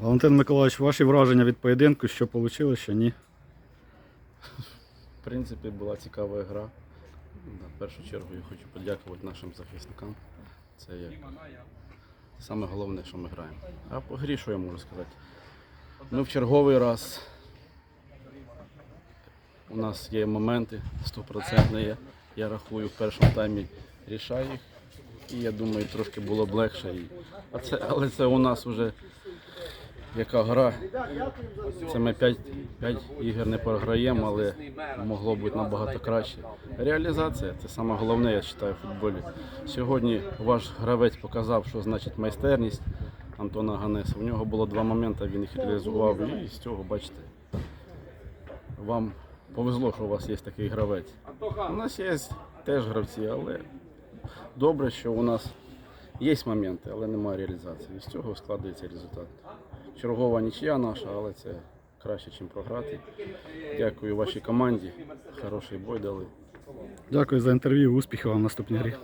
Валентин Миколаївич, ваші враження від поєдинку, що вийшло, що ні. В принципі, була цікава гра. В першу чергу я хочу подякувати нашим захисникам. Це як саме головне, що ми граємо. А по грі, що я можу сказати? Ми в черговий раз. У нас є моменти стопроцентні. Я рахую в першому таймі рішаю їх. І я думаю, трошки було б легше. А це, але це у нас вже яка гра. Це ми 5, 5 ігор не програємо, але могло бути набагато краще. Реалізація це саме головне, я вважаю, в футболі. Сьогодні ваш гравець показав, що значить майстерність Антона Ганеса. У нього було два моменти, він їх реалізував. І з цього, бачите, вам повезло, що у вас є такий гравець. У нас є теж гравці, але добре, що у нас є моменти, але немає реалізації. І з цього складається результат. Чергова нічия наша, але це краще, ніж програти. Дякую вашій команді. Хороший бой дали. Дякую за інтерв'ю, успіхів вам в наступній грі.